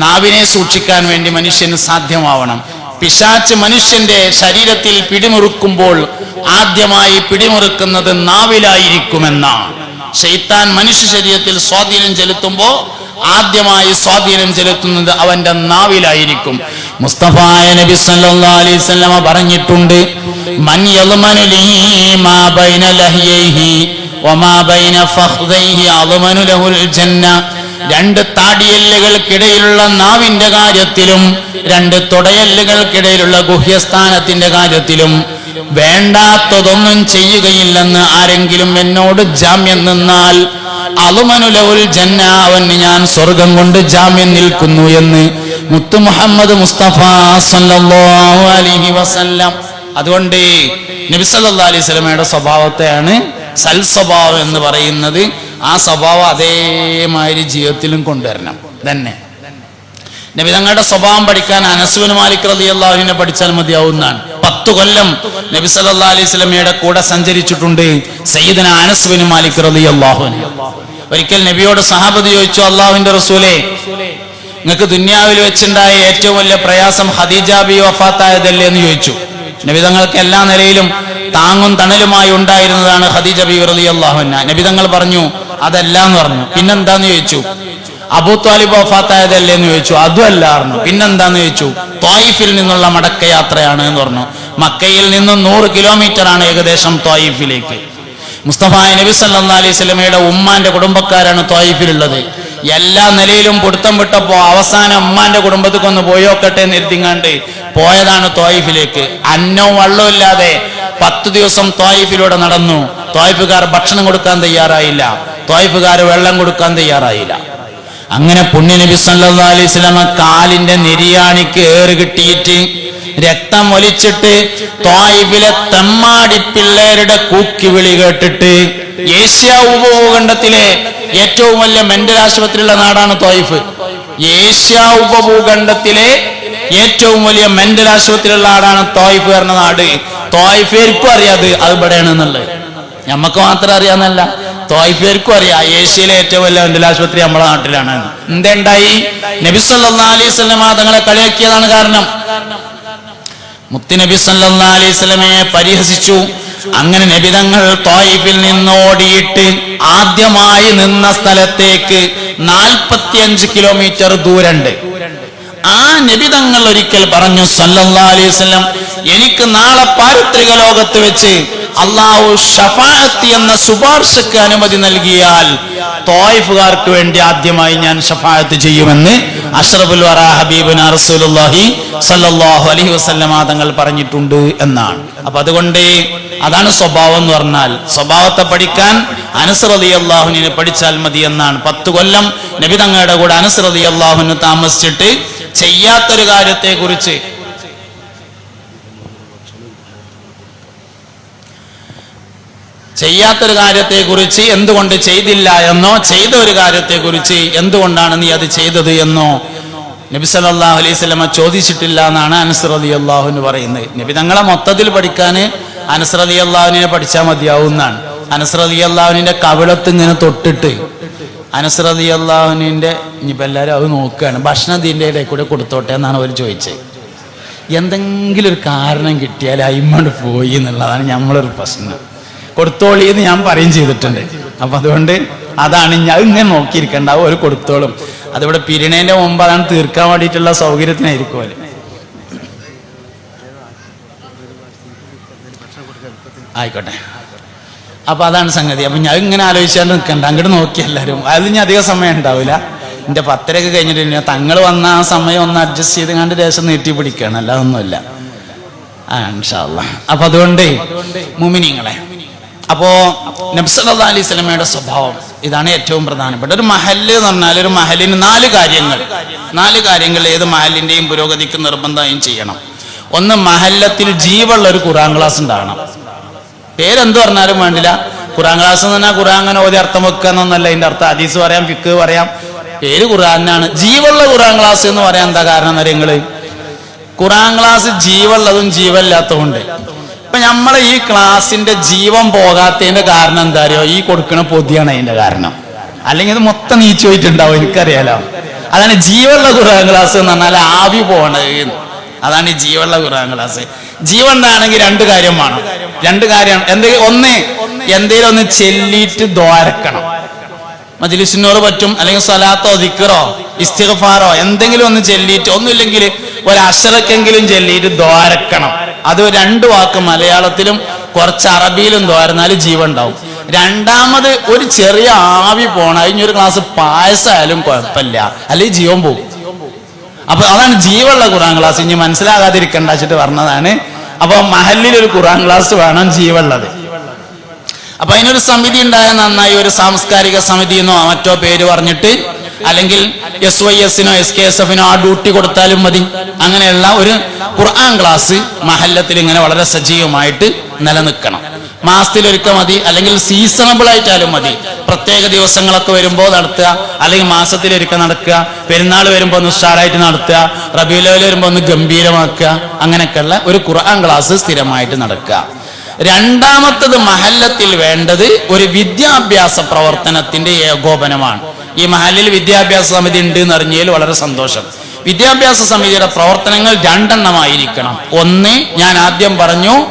നാവിനെ സൂക്ഷിക്കാൻ വേണ്ടി മനുഷ്യന് സാധ്യമാവണം. പിശാച്ച് മനുഷ്യന്റെ ശരീരത്തിൽ പിടിമുറുക്കുമ്പോൾ ആദ്യമായി പിടിമുറുക്കുന്നത് നാവിലായിരിക്കുമെന്നാണ്. ഷെയ്ത്താൻ മനുഷ്യ ശരീരത്തിൽ സ്വാധീനം ചെലുത്തുമ്പോൾ ആദ്യമായി സ്വാധീനം ചെലുത്തുന്നത് അവന്റെ നാവിലായിരിക്കും. മുസ്തഫായ നബി സല്ലല്ലാഹു അലൈഹി പറഞ്ഞിട്ടുണ്ട് മൻ മാ ബൈന ബൈന ലഹുൽ ജന്ന രണ്ട് താടിയെല്ലുകൾക്കിടയിലുള്ള നാവിന്റെ കാര്യത്തിലും രണ്ട് തുടയെല്ലുകൾക്കിടയിലുള്ള ഗുഹ്യസ്ഥാനത്തിന്റെ കാര്യത്തിലും വേണ്ടാത്തതൊന്നും ചെയ്യുകയില്ലെന്ന് ആരെങ്കിലും എന്നോട് ജാമ്യം നിന്നാൽ അലുമനുലവുൽ ജന്ന അവന് ഞാൻ സ്വർഗം കൊണ്ട് ജാമ്യം നിൽക്കുന്നു എന്ന് മുത്തു മുഹമ്മദ് മുസ്തഫ സല്ലല്ലാഹു അലൈഹി വസല്ലം. അതുകൊണ്ട് നബി സല്ലല്ലാഹു അലൈഹി സ്വലമയുടെ സ്വഭാവത്തെയാണ് സൽസ്വഭാവം എന്ന് പറയുന്നത്. ആ സ്വഭാവം അതേമാതിരി ജീവിതത്തിലും കൊണ്ടുവരണം. തന്നെ നബി തങ്ങളുടെ സ്വഭാവം പഠിക്കാൻ അനസുവിന് മാലിക് റതി അള്ളാഹുവിനെ പഠിച്ചാൽ മതിയാവുന്നതാണ്. പത്തു കൊല്ലം നബി സല്ലാ അലൈഹി സ്വലമയുടെ കൂടെ സഞ്ചരിച്ചിട്ടുണ്ട് സയ്യിദന അനസുവിന് മാലിക് റതി അള്ളാഹുവിന് ഒരിക്കൽ നബിയോട് സഹാബത്ത് ചോദിച്ചു അള്ളാഹുവിന്റെ റസൂലെ നിങ്ങൾക്ക് ദുന്യാവിൽ വെച്ചുണ്ടായ ഏറ്റവും വലിയ പ്രയാസം ഖദീജ ബി വഫാത്തായതല്ലേ? എന്ന് ചോദിച്ചു. നബിതങ്ങൾക്ക് എല്ലാ നിലയിലും താങ്ങും തണലുമായി ഉണ്ടായിരുന്നതാണ് ഖദീജ ബി റതി അള്ളാഹുന നബിതങ്ങൾ പറഞ്ഞു അതല്ല എന്ന് പറഞ്ഞു. പിന്നെന്താന്ന് ചോദിച്ചു? അബൂ താലിബ് വഫാത്തായതല്ലേ എന്ന് ചോദിച്ചു. അതും അല്ലായിരുന്നു പിന്നെന്താന്ന് ചോദിച്ചു? ത്വായിഫിൽ നിന്നുള്ള മടക്കയാത്രയാണ് എന്ന് പറഞ്ഞു. മക്കയിൽ നിന്ന് നൂറ് കിലോമീറ്റർ ആണ് ഏകദേശം ത്വായിഫിലേക്ക്. മുസ്തഫ നബി സല്ലാ അലൈഹി സ്വലമയുടെ ഉമ്മാന്റെ കുടുംബക്കാരാണ് ത്വായിഫിലുള്ളത്. എല്ലാ നിലയിലും പൊടുത്തം വിട്ടപ്പോ അവസാനം ഉമ്മാന്റെ കുടുംബത്തേക്ക് ഒന്ന് പോയോക്കട്ടെ എന്ന് എരുതിങ്ങാണ്ട് പോയതാണ് ത്വായിഫിലേക്ക്. അന്നവും വള്ളവും ഇല്ലാതെ പത്ത് ദിവസം ത്വായിഫിലൂടെ നടന്നു. ത്വായിഫുകാർ ഭക്ഷണം കൊടുക്കാൻ തയ്യാറായില്ല. ത്വായിഫുകാർ വെള്ളം കൊടുക്കാൻ തയ്യാറായില്ല. അങ്ങനെ പുണ്യ നബി സല്ലാ അലൈഹി വസല്ലമ കാലിന്റെ നെരിയാണിക്ക് ഏറ് കിട്ടിയിട്ട് രക്തം ഒലിച്ചിട്ട് ത്വായിഫിലെ തെമ്മാടി പിള്ളേരുടെ കൂക്കി വിളി കേട്ടിട്ട് ഏഷ്യ ഉപഭൂഖണ്ഡത്തിലെ ഏറ്റവും വലിയ മെന്റൽ ആശുപത്രിയുള്ള നാടാണ് ത്വായിഫ്. ഏഷ്യ ഉപഭൂഖണ്ഡത്തിലെ ഏറ്റവും വലിയ മെന്റൽ ആശുപത്രിയുള്ള നാടാണ് ത്വായിഫ് എന്ന നാട്. ത്വായിഫേർക്കും അറിയാത് അത് ഇവിടെയാണ് എന്നുള്ളത് നമുക്ക് മാത്രം അറിയാന്നല്ല തോയ്ഫേർക്കും അറിയാം. ഏഷ്യയിലെ ഏറ്റവും വലിയ മെന്റൽ ആശുപത്രി നമ്മുടെ നാട്ടിലാണ്. എന്തുണ്ടായി? നബി സല്ലല്ലാഹു അലൈഹി വസല്ലം തങ്ങളെ കളിയാക്കിയതാണ് കാരണം. മുത്തി നബി സല്ലല്ലാഹു അലൈഹി വസല്ലമയെ പരിഹസിച്ചു. അങ്ങനെ നബിതങ്ങൾ തോയിഫിൽ നിന്നോടിയിട്ട് ആദ്യമായി നിന്ന സ്ഥലത്തേക്ക് നാൽപ്പത്തിയഞ്ച് കിലോമീറ്റർ ദൂരണ്ട്. ആ നബിതങ്ങൾ ഒരിക്കൽ പറഞ്ഞു സല്ലല്ലാ അലൈഹി എനിക്ക് നാളെ പാരത്രിക ലോകത്ത് വെച്ച് അള്ളാഹു ഷഫാഅത്ത് എന്ന ശുപാർശക്ക് അനുമതി നൽകിയാൽ തോയിഫുകാർക്ക് വേണ്ടി ആദ്യമായി ഞാൻ ഷഫാഅത്ത് ചെയ്യുമെന്ന് അഷ്റഫുൽ വറ ഹബീബുന റസൂലുള്ളാഹി സല്ലല്ലാഹു അലൈഹി വസല്ലമ തങ്ങൾ പറഞ്ഞിട്ടുണ്ട് എന്നാണ്. അപ്പൊ അതുകൊണ്ട് അതാണ് സ്വഭാവം എന്ന് പറഞ്ഞാൽ സ്വഭാവത്തെ പഠിക്കാൻ അനസ് അള്ളാഹുനെ പഠിച്ചാൽ മതി എന്നാണ്. പത്ത് കൊല്ലം നബി തങ്ങളുടെ കൂടെ അനസ് റളിയല്ലാഹുവിന് താമസിച്ചിട്ട് ചെയ്യാത്തൊരു കാര്യത്തെ ചെയ്യാത്തൊരു കാര്യത്തെ കുറിച്ച് എന്തുകൊണ്ട് ചെയ്തില്ല എന്നോ ചെയ്ത ഒരു കാര്യത്തെ കുറിച്ച് എന്തുകൊണ്ടാണ് നീ അത് ചെയ്തത് എന്നോ നബി സല്ലല്ലാഹു അലൈഹി ചോദിച്ചിട്ടില്ല എന്നാണ് അനസ് റതി അള്ളാഹുന് പറയുന്നത്. നബി തങ്ങളെ മൊത്തത്തിൽ പഠിക്കാൻ അനസ് റതി അള്ളാഹുവിനെ പഠിച്ചാൽ മതിയാവുന്നതാണ്. അനസ് റതി അള്ളാഹുവിന്റെ കവിളത്ത് ഇങ്ങനെ തൊട്ടിട്ട് അനസ് അള്ളാഹുവിന്റെ ഇനിയിപ്പോൾ എല്ലാവരും അത് നോക്കുകയാണ്. ഭക്ഷണം ഇതിന്റെ ഇടയിൽ കൂടെ കൊടുത്തോട്ടെ എന്നാണ് അവർ ചോദിച്ചത്. എന്തെങ്കിലും ഒരു കാരണം കിട്ടിയാൽ അയിമ്മോട് പോയി എന്നുള്ളതാണ് നമ്മളൊരു പ്രശ്നം. കൊടുത്തോളി എന്ന് ഞാൻ പറയും ചെയ്തിട്ടുണ്ട്. അപ്പൊ അതുകൊണ്ട് അതാണ് ഞാൻ ഇങ്ങനെ നോക്കിയിരിക്കേണ്ട ഒരു കൊടുത്തോളും. അതിവിടെ പിരിണേന്റെ മുമ്പ് അതാണ് തീർക്കാൻ വേണ്ടിയിട്ടുള്ള സൗകര്യത്തിനായിരിക്കും അവർ. ആയിക്കോട്ടെ. അപ്പൊ അതാണ് സംഗതി. അപ്പൊ ഞാൻ ഇങ്ങനെ ആലോചിച്ചാൽ നിൽക്കണ്ട അങ്ങോട്ട് നോക്കി എല്ലാവരും അതിൽ ഇനി അധികം സമയം ഉണ്ടാവില്ല എന്റെ പത്തരയൊക്കെ കഴിഞ്ഞിട്ട് തങ്ങൾ വന്ന ആ സമയം ഒന്ന് അഡ്ജസ്റ്റ് ചെയ്ത് കണ്ട് ദേശം നീട്ടി പിടിക്കണം. അല്ലാതൊന്നുമില്ല. ആ ഇൻഷാല്ല അപ്പൊ അതുകൊണ്ട് മുമിനിങ്ങളെ അപ്പോ നബ്സല്ലാ അലൈഹി സ്വലമയുടെ സ്വഭാവം ഇതാണ് ഏറ്റവും പ്രധാനപ്പെട്ട ഒരു മഹൽ എന്ന് പറഞ്ഞാൽ ഒരു മഹലിന് നാല് കാര്യങ്ങൾ. നാല് കാര്യങ്ങൾ ഏത് മഹലിന്റെയും പുരോഗതിക്ക് നിർബന്ധമായും ചെയ്യണം. ഒന്ന് മഹല്ലത്തിൽ ജീവുള്ള ഒരു ഖുറാൻ ക്ലാസ് ഉണ്ടാകണം. പേരെന്ത് പറഞ്ഞാലും വേണ്ടില്ല. ഖുറാൻ ക്ലാസ് എന്ന് പറഞ്ഞാൽ ഖുറാൻ അങ്ങനെ ഓതി അർത്ഥം വെക്കുക എന്നൊന്നല്ല. അതിന്റെ അർത്ഥം ഹദീസ് പറയാം ഫിക്ക് പറയാം. പേര് ഖുറാനാണ് ജീവുള്ള ഖുറാൻ ക്ലാസ് എന്ന് പറയാൻ എന്താ കാരണം എന്ന് നിങ്ങൾ? ഖുറാൻ ക്ലാസ് ജീവുള്ളതും ജീവല്ലാത്തതുണ്ട് ഇപ്പൊ നമ്മളെ ഈ ക്ലാസിന്റെ ജീവൻ പോകാത്തതിന്റെ കാരണം എന്താ അറിയോ ഈ കൊടുക്കണ പൊതിയാണ് അതിന്റെ കാരണം. അല്ലെങ്കിൽ ഇത് മൊത്തം നീച്ചു പോയിട്ടുണ്ടാവും എനിക്കറിയാലോ. അതാണ് ജീവനുള്ള ഖുർആൻ ക്ലാസ് എന്ന് പറഞ്ഞാൽ ആവി പോണത് അതാണ് ഈ ജീവനുള്ള ഖുർആൻ ക്ലാസ്. ജീവൻ ആണെങ്കിൽ രണ്ട് കാര്യം വേണം. രണ്ട് കാര്യം എന്തെങ്കിലും ഒന്ന് എന്തെങ്കിലും ഒന്ന് ചെല്ലിയിട്ട് ദ്വാരക്കണം. മജിലിസിനോട് പറ്റും അല്ലെങ്കിൽ സലാത്തോ ദിക്കറോ ഇസ്തിർഫാറോ എന്തെങ്കിലും ഒന്ന് ചെല്ലിയിട്ട് ഒന്നുമില്ലെങ്കിൽ ഒരു അഷറക്കെങ്കിലും ചെല്ലിയിട്ട് ദ്വാരക്കണം. അത് രണ്ട് വാക്ക് മലയാളത്തിലും കുറച്ച് അറബിയിലും ദ്വാരന്നാൽ ജീവൻ ഉണ്ടാവും രണ്ടാമത് ഒരു ചെറിയ ആവി പോണ. അതിനൊരു ഗ്ലാസ് പായസമായാലും കുഴപ്പമില്ല. അല്ലെങ്കിൽ ജീവൻ പോകും. അപ്പൊ അതാണ് ജീവുള്ള ഖുറാൻ ക്ലാസ്. ഇനി മനസ്സിലാകാതിരിക്കണ്ട വെച്ചിട്ട് പറഞ്ഞതാണ്. അപ്പൊ മഹലിൽ ഒരു ഖുറാൻ ക്ലാസ് വേണം ജീവുള്ളത് അപ്പൊ അതിനൊരു സമിതി ഉണ്ടായ നന്നായി ഒരു സാംസ്കാരിക സമിതി എന്നോ മറ്റോ പേര് പറഞ്ഞിട്ട് അല്ലെങ്കിൽ എസ് വൈ എസിനോ എസ് കെ എസ് എഫിനോ ആ ഡ്യൂട്ടി കൊടുത്താലും മതി. അങ്ങനെയുള്ള ഒരു ഖുർആൻ ക്ലാസ് മഹല്ലത്തിൽ ഇങ്ങനെ വളരെ സജീവമായിട്ട് നിലനിൽക്കണം. മാസത്തിലൊരിക്കൽ മതി അല്ലെങ്കിൽ സീസണബിൾ ആയിട്ടാലും മതി. പ്രത്യേക ദിവസങ്ങളൊക്കെ വരുമ്പോൾ നടത്തുക അല്ലെങ്കിൽ മാസത്തിലൊരിക്കൽ നടക്കുക പെരുന്നാൾ വരുമ്പോൾ ഒന്ന് സ്റ്റാർട്ടായിട്ട് നടത്തുക റബീലോയിൽ വരുമ്പോൾ ഒന്ന് ഗംഭീരമാക്കുക അങ്ങനെയൊക്കെയുള്ള ഒരു ഖുർആൻ ക്ലാസ് സ്ഥിരമായിട്ട് നടക്കുക. രണ്ടാമത്തത് മഹല്ലത്തിൽ വേണ്ടത് ഒരു വിദ്യാഭ്യാസ പ്രവർത്തനത്തിന്റെ ഏകോപനമാണ്. ഈ മഹല്ലിൽ വിദ്യാഭ്യാസ സമിതി ഉണ്ട് എന്ന് അറിഞ്ഞതിൽ വളരെ സന്തോഷം. വിദ്യാഭ്യാസ സമിതിയുടെ പ്രവർത്തനങ്ങൾ രണ്ടെണ്ണമായിരിക്കണം. ഒന്ന് ഞാൻ ആദ്യം പറഞ്ഞു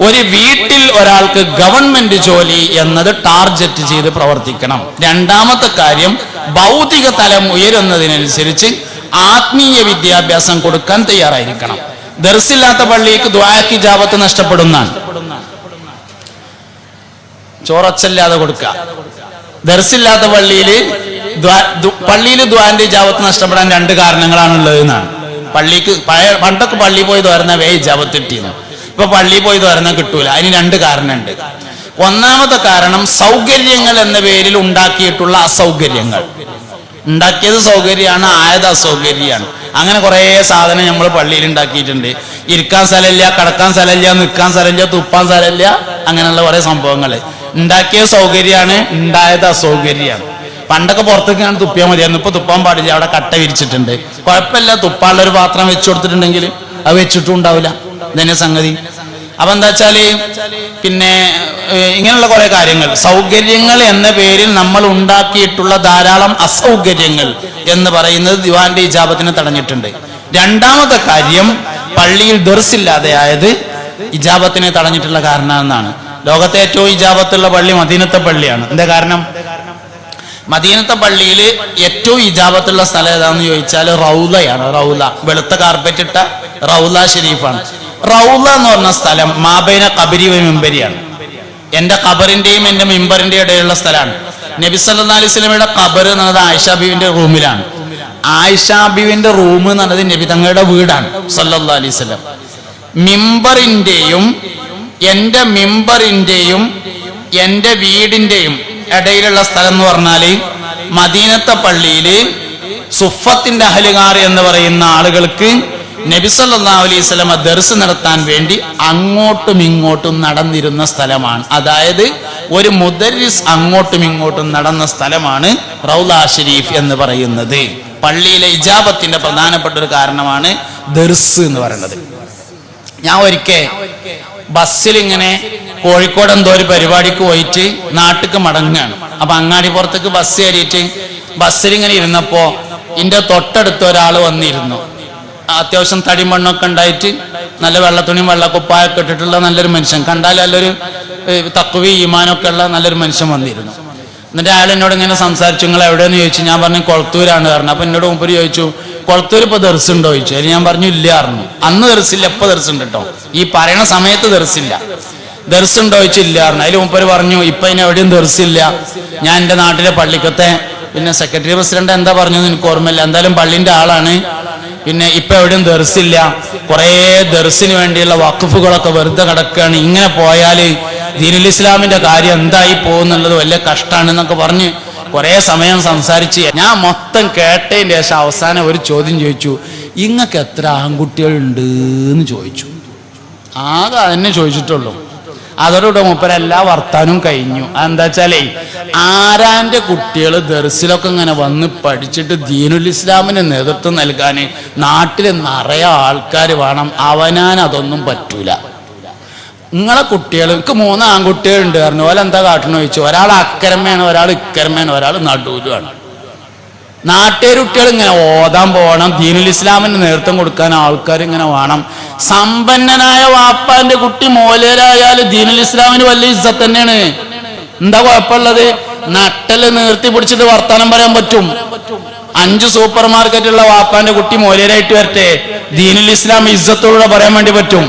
ഒരു വീട്ടിൽ ഒരാൾക്ക് ഗവൺമെന്റ് ജോലി എന്നത് ടാർഗറ്റ് ചെയ്ത് പ്രവർത്തിക്കണം. രണ്ടാമത്തെ കാര്യം ഭൗതിക തലം ഉയരുന്നതിനനുസരിച്ച് ആത്മീയ വിദ്യാഭ്യാസം കൊടുക്കാൻ തയ്യാറായിരിക്കണം. ദർസില്ലാത്ത പള്ളിക്ക് ദ്വായക്ക് ജാപത്ത് നഷ്ടപ്പെടുന്നാണ് ചോറച്ചല്ലാതെ കൊടുക്കുക. ദർസില്ലാത്ത പള്ളിയിൽ പള്ളിയിൽ ദ്വാന്റെ ജാവത്ത് നഷ്ടപ്പെടാൻ രണ്ട് കാരണങ്ങളാണുള്ളത് എന്നാണ്. പള്ളിക്ക് പണ്ടൊക്കെ പള്ളി പോയി തോരുന്ന വേ ജാവത്ത് കിട്ടിയിരുന്നു ഇപ്പൊ പള്ളി പോയി തോരുന്ന കിട്ടൂല. അതിന് രണ്ട് കാരണമുണ്ട് ഒന്നാമത്തെ കാരണം സൗകര്യങ്ങൾ എന്ന പേരിൽ ഉണ്ടാക്കിയിട്ടുള്ള അസൗകര്യങ്ങൾ. ഉണ്ടാക്കിയത് സൗകര്യമാണ് ആയത് അസൗകര്യമാണ്. അങ്ങനെ കുറേ സാധനം നമ്മൾ പള്ളിയിൽ ഉണ്ടാക്കിയിട്ടുണ്ട്. ഇരിക്കാൻ സ്ഥലമില്ല കിടക്കാൻ സ്ഥലമില്ല നിൽക്കാൻ സ്ഥലമില്ല തുപ്പാൻ സ്ഥലമില്ല അങ്ങനെയുള്ള കുറേ സംഭവങ്ങൾ ഉണ്ടാക്കിയ സൗകര്യമാണ് ഉണ്ടായത് അസൗകര്യമാണ്. പണ്ടൊക്കെ പുറത്തേക്കാണ് തുപ്പിയാൽ മതിയായിരുന്നു. ഇപ്പൊ തുപ്പാൻ പാടില്ല അവിടെ കട്ട വിരിച്ചിട്ടുണ്ട്. കുഴപ്പമില്ല തുപ്പാനുള്ള ഒരു പാത്രം വെച്ചു കൊടുത്തിട്ടുണ്ടെങ്കിൽ അത് വെച്ചിട്ടും ഉണ്ടാവില്ല. ഇതന്നെ സംഗതി. അപ്പൊ എന്താ വെച്ചാൽ പിന്നെ ഇങ്ങനെയുള്ള കുറെ കാര്യങ്ങൾ. സൗകര്യങ്ങൾ എന്ന പേരിൽ നമ്മൾ ഉണ്ടാക്കിയിട്ടുള്ള ധാരാളം അസൗകര്യങ്ങൾ എന്ന് പറയുന്നത് ദിവാന്റെ ഇജാബത്തിനെ തടഞ്ഞിട്ടുണ്ട്. രണ്ടാമത്തെ കാര്യം പള്ളിയിൽ ദർസില്ലാതെ ആയത് ഇജാബത്തിനെ തടഞ്ഞിട്ടുള്ള കാരണം എന്നാണ് ലോകത്തെ ഏറ്റവും ഇജാബത്തുള്ള പള്ളി മദീനത്തെ പള്ളിയാണ്. എന്താ കാരണം? മദീനത്തെ പള്ളിയിൽ ഏറ്റവും ഇജാബത്തുള്ള സ്ഥലം ഏതാന്ന് ചോദിച്ചാൽ റൗലയാണ് റൗല വെളുത്ത കാർപ്പറ്റ് ഇട്ട റൗല ഷെരീഫാണ് റൗല എന്ന് പറഞ്ഞ സ്ഥലം മാബൈന കബരി മിമ്പരിയാണ്. എന്റെ കബറിന്റെയും എന്റെ മിമ്പറിന്റെയും ഇടയിലുള്ള സ്ഥലമാണ്. നബി സല്ലാ അലൈഹി സ്വലമയുടെ ഖബർ എന്ന് പറയുന്നത് ആയിഷ ബീവിന്റെ റൂമിലാണ്. ആയിഷ ബീവിന്റെ റൂം എന്നുള്ളത് നബി തങ്ങളുടെ വീടാണ്. സല്ലാ അലൈഹി സ്വലം മിമ്പറിന്റെയും എന്റെ മിമ്പറിന്റെയും എന്റെ വീടിന്റെയും ഇടയിലുള്ള സ്ഥലം എന്ന് പറഞ്ഞാൽ മദീനത്തെ പള്ളിയിൽ സുഫത്തിന്റെ അഹലുകാർ എന്ന് പറയുന്ന ആളുകൾക്ക് നബിസല്ലാ സ്വലമ ദർസ് നടത്താൻ വേണ്ടി അങ്ങോട്ടും ഇങ്ങോട്ടും നടന്നിരുന്ന സ്ഥലമാണ്. അതായത് ഒരു മുദരിസ് അങ്ങോട്ടും ഇങ്ങോട്ടും നടന്ന സ്ഥലമാണ് റൗലാ ഷെരീഫ് എന്ന് പറയുന്നത്. പള്ളിയിലെ ഇജാബത്തിന്റെ പ്രധാനപ്പെട്ട ഒരു കാരണമാണ് ദർസ് എന്ന് പറയുന്നത്. ഞാൻ ഒരിക്കൽ ബസ്സിൽ ഇങ്ങനെ കോഴിക്കോട് എന്തോ ഒരു പരിപാടിക്ക് പോയിട്ട് നാട്ടിക്ക് മടങ്ങുകയാണ് അപ്പൊ അങ്ങാടി പുറത്തേക്ക് ബസ് കയറിയിട്ട് ബസ്സിൽ ഇങ്ങനെ ഇരുന്നപ്പോ ഇന്റെ തൊട്ടടുത്ത് ഒരാൾ വന്നിരുന്നു. അത്യാവശ്യം തടിമണ്ണൊക്കെ ഉണ്ടായിട്ട് നല്ല വെള്ളത്തുണിയും വെള്ളക്കുപ്പായൊക്കെ ഇട്ടിട്ടുള്ള നല്ലൊരു മനുഷ്യൻ. കണ്ടാൽ നല്ലൊരു തക്കുവി ഈമാനൊക്കെ ഉള്ള നല്ലൊരു മനുഷ്യൻ വന്നിരുന്നു. എന്നിട്ട് അയാൾ എന്നോട് ഇങ്ങനെ സംസാരിച്ചു നിങ്ങൾ എവിടെയെന്ന് ചോദിച്ചു? ഞാൻ പറഞ്ഞു കൊളത്തൂരാണ്. പറഞ്ഞു. അപ്പൊ എന്നോട് മുമ്പ് ചോദിച്ചു കൊളത്തൂർ ഇപ്പൊ ദർസുണ്ടോ? ചോദിച്ചു. അതിന് ഞാൻ പറഞ്ഞു ഇല്ല പറഞ്ഞു. അന്ന് ദർസില്ല ഇപ്പൊ ദർസുണ്ട് കേട്ടോ ഈ പറയണ സമയത്ത് ദർസില്ല. ദർസുണ്ടോ ചോദിച്ചു ഇല്ല പറഞ്ഞു. അതിൽ മുമ്പര് പറഞ്ഞു ഇപ്പൊ ഇനി എവിടെയും ദർസില്ല. ഞാൻ എന്റെ നാട്ടിലെ പള്ളിക്കത്തെ പിന്നെ സെക്രട്ടറി പ്രസിഡന്റ് എന്താ പറഞ്ഞു എനിക്ക് ഓർമ്മയില്ല. എന്തായാലും പള്ളിന്റെ ആളാണ്. പിന്നെ ഇപ്പൊ എവിടെയും ദർസില്ല. കുറേ ദർസിന് വേണ്ടിയുള്ള വഖഫുകളൊക്കെ വെറുതെ കിടക്കുകയാണ്. ഇങ്ങനെ പോയാൽ ദീനുൽ ഇസ്ലാമിന്റെ കാര്യം എന്തായി പോകുന്നുള്ളത് വലിയ കഷ്ടമാണെന്നൊക്കെ പറഞ്ഞ് കുറെ സമയം സംസാരിച്ച് ഞാൻ മൊത്തം കേട്ടതിന് ശേഷം അവസാനം ഒരു ചോദ്യം ചോദിച്ചു ഇങ്ങക്ക് എത്ര ആൺകുട്ടികളുണ്ട്? എന്ന് ചോദിച്ചു. ആകെ അതന്നെ ചോദിച്ചിട്ടുള്ളൂ. അതോടുകൂടെ മൂപ്പരെല്ലാ വർത്താനവും വർത്താനും കഴിഞ്ഞു. എന്താ വെച്ചാലേ ആരാന്റെ കുട്ടികൾ ദർസിലൊക്കെ ഇങ്ങനെ വന്ന് പഠിച്ചിട്ട് ദീനുൽ ഇസ്ലാമിന് നേതൃത്വം നൽകാൻ നാട്ടിൽ നിറയെ ആൾക്കാർ വേണം. അവനാൻ അതൊന്നും പറ്റൂല. നിങ്ങളെ കുട്ടികൾ എനിക്ക് മൂന്ന് ആൺകുട്ടികളുണ്ട് പറഞ്ഞു. ഓല എന്താ കാട്ടണ ചോദിച്ചു. ഒരാൾ അക്കരമേണ് ഒരാൾ ഇക്കരമേണ് ഒരാൾ നടുവിലുമാണ് നാട്ടുകാരുട്ടികൾ ഇങ്ങനെ ഓതാൻ പോകണം. ദീനുൽ ഇസ്ലാമിന് നേതൃത്വം കൊടുക്കാൻ ആൾക്കാർ ഇങ്ങനെ വേണം. സമ്പന്നനായ വാപ്പാന്റെ കുട്ടി മോലേരായാൽ ദീനുൽ ഇസ്ലാമിന് വലിയ ഇസ്സത്ത് തന്നെയാണ്. എന്താ കുഴപ്പമുള്ളത്? നട്ടൽ നിർത്തി പിടിച്ചിട്ട് വർത്താനം പറയാൻ പറ്റും. അഞ്ച് സൂപ്പർ മാർക്കറ്റുള്ള വാപ്പാന്റെ കുട്ടി മോലേരായിട്ട് വരട്ടെ. ദീനുൽ ഇസ്ലാം ഇസ്സത്തോടെ പറയാൻ വേണ്ടി പറ്റും.